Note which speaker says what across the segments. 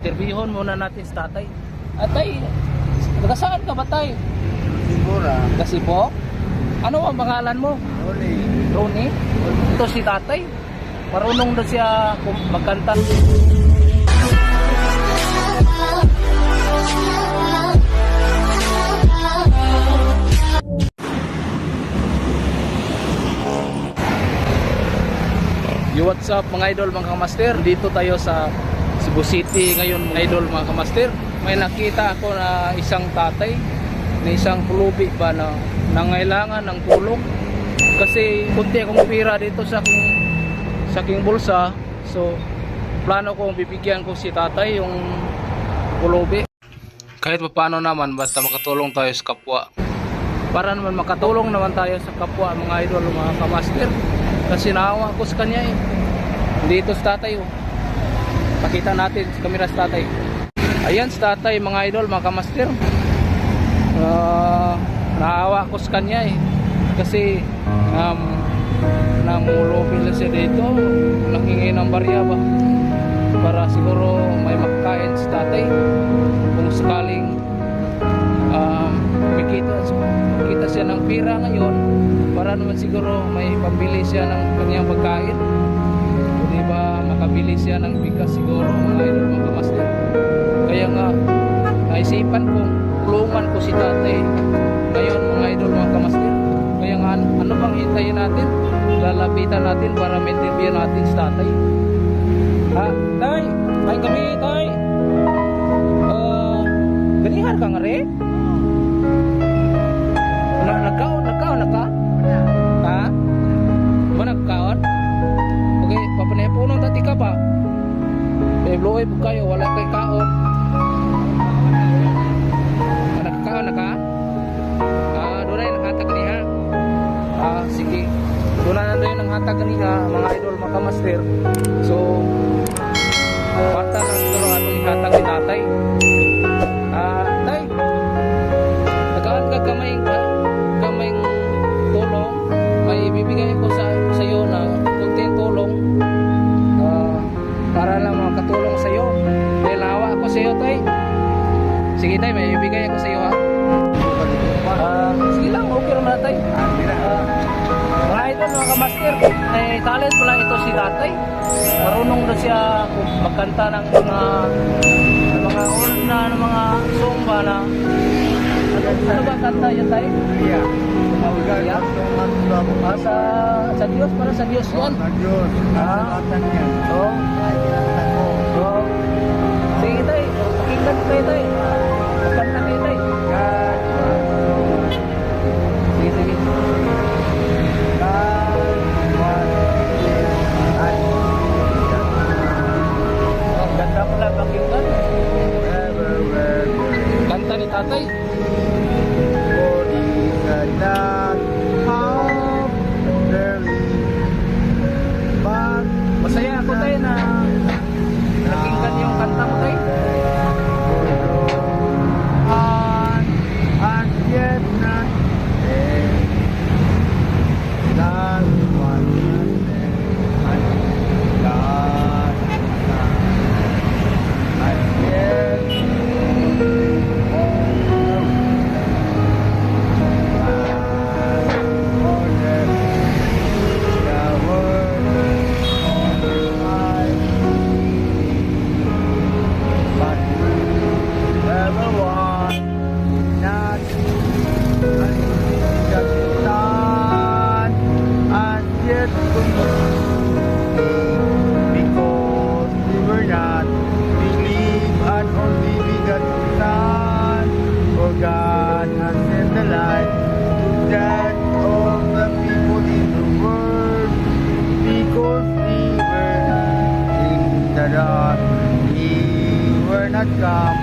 Speaker 1: Interviewon muna natin si tatay. Atay, taga saan ka ba tay?
Speaker 2: Sigura.
Speaker 1: Kasi po, ano ang pangalan mo?
Speaker 2: Oli.
Speaker 1: Ronnie? Ito si tatay. Marunong na siya magkanta. Yo, what's up mga idol mga kamaster? Dito tayo sa Cebu City. Ngayon mga idol mga kamaster. May nakita ako na isang tatay na isang pulubi ba na nangailangan ng tulong? Kasi kunti akong pira dito sa aking sa aking bulsa. So plano ko bibigyan ko si tatay yung pulubi. Kahit pa paano naman basta makatulong tayo sa kapwa. Para naman makatulong naman tayo sa kapwa mga idol mga kamaster. Kasi naawa ko sa kanya eh. Dito sa tatay oh. Pakita natin sa kamera sa tatay. Ayan sa tatay mga idol mga kamaster. Ah, naawa ko sa kanya eh. Kasi um, namulupil na siya dito. Nangingi ng barya ba? Para siguro may makakain si tatay. Kung sakaling um, makita, makita siya ng pira ngayon para naman siguro may pambili siya ng kanyang pagkain. Di ba makabili siya ng bigas siguro mga idol mga kamaster kaya nga naisipan kong tulungan ko si tatay. Ngayon mga idol mga kamaster kaya nga ano bang hintayin natin? Lalapitan natin para maintindihan natin si tatay. Ha? Tay! Tay kami tay! Uh, ganihan ka nga re bloy po kayo wala kay kaon tatay. Marunong na siya magkanta ng mga ng mga old na ng mga song ba na ano, ano ba kanta yan tay?
Speaker 2: Iya.
Speaker 1: Mawigal
Speaker 2: Kaya, tulungan
Speaker 1: Ah, sa, sa Diyos, para sa Diyos yan.
Speaker 2: Diyos.
Speaker 1: Ah.
Speaker 2: Ay, kinatan mo.
Speaker 1: so, sige tay, pakinggan ko kayo tay.
Speaker 2: nag um,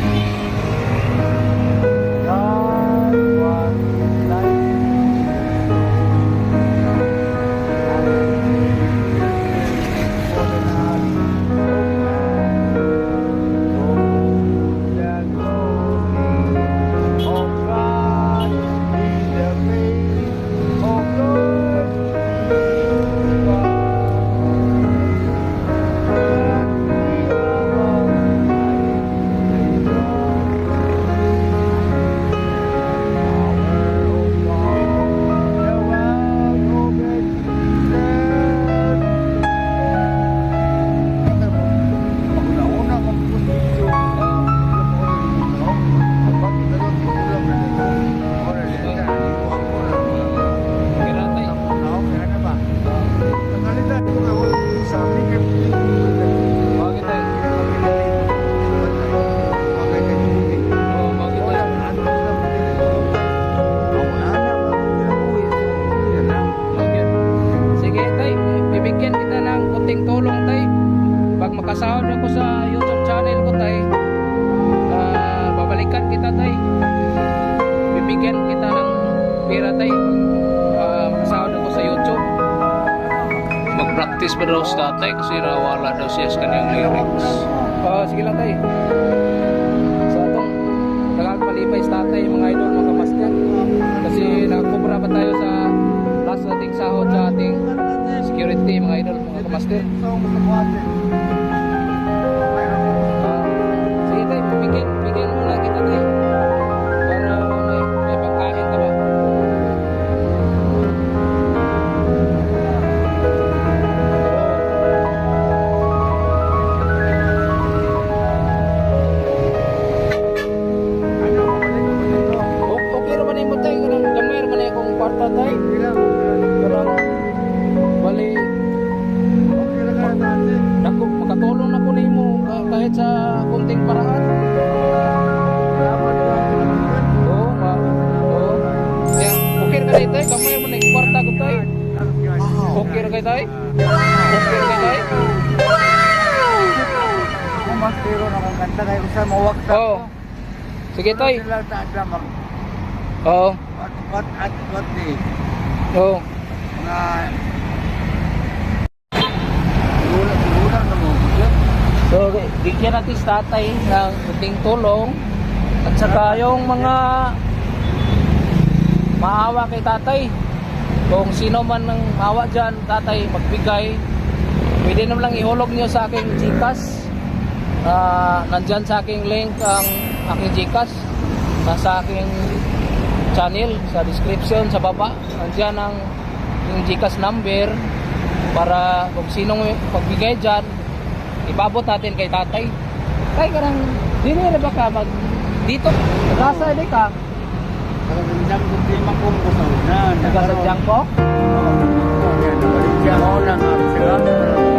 Speaker 2: city, God
Speaker 1: kita ng kunting tulong tay. Pag makasahod ako sa YouTube channel ko tay, ah, babalikan kita tay. Bibigyan kita ng pera tay. Ah, makasahod ako sa YouTube.
Speaker 3: Mag-practice pa daw sa tatay kasi nawala daw siya sa kanyang lyrics.
Speaker 1: Oo, sige lang tay. Sa atong nagagpalipay sa tatay, mga mga kamaster. Kay tay, gamay man ang kwarta ko tay. Okay ra kay tay? Okay ra kay tay?
Speaker 2: Mas pero naman kanta kayo sa mawag
Speaker 1: Oo. Sige tay.
Speaker 2: Sila ta ada mag
Speaker 1: Oo.
Speaker 2: what what at what nga ulang ulang na mo.
Speaker 1: So, bigyan natin sa tatay ng kunting tulong at saka yung mga maawa kay tatay. Kung sino man ng maawa dyan, tatay, magbigay. Pwede naman lang ihulog niyo sa aking Gcash. Ah, nandyan sa aking link ang aking Gcash. Nasa aking channel, sa description, sa baba. Nandyan ang yung Gcash number para kung sinong pagbigay dyan, ibabot natin kay tatay. Tay, karang, di na ba ka mag... Dito, nasa di ka,
Speaker 2: Nagandang ko di makum ko sa una.
Speaker 1: nagasadyang ko.
Speaker 2: Yan, nabalik siya ako lang ang sila.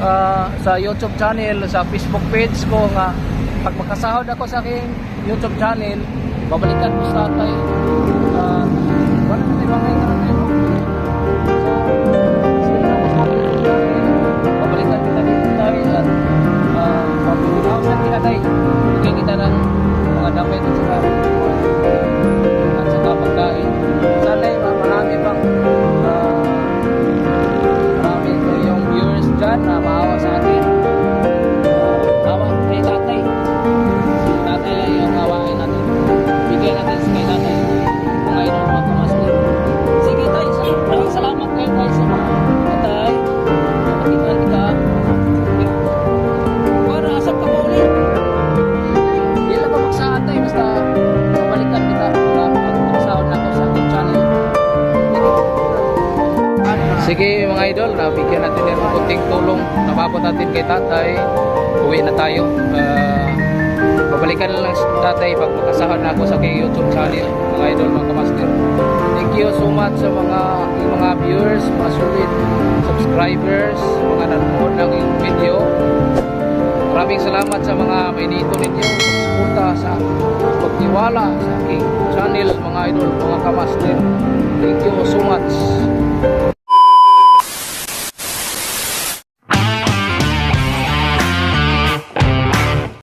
Speaker 1: Ah, sa YouTube channel, sa Facebook page ko nga pag makasahod ako sa aking YouTube channel, babalikan ko sa tatay. Ah, wala na tayo mga. Babalikan kita dito tayo at ah, pag-unawasan kita tayo. Bigyan kita ng mga damit at saka Sige mga idol, nabigyan natin ng kunting tulong. Nababot natin kay tatay. Uwi na tayo. Ah, babalikan lang si tatay pag makasahod na ako sa aking YouTube channel. Mga idol, mga kamaster. Thank you so much sa mga mga viewers, mga solid subscribers, mga nanonood ng video. Maraming salamat sa mga mainito ninyo pagsuporta sa pagtiwala sa aking channel mga idol, mga kamaster. Thank you so much.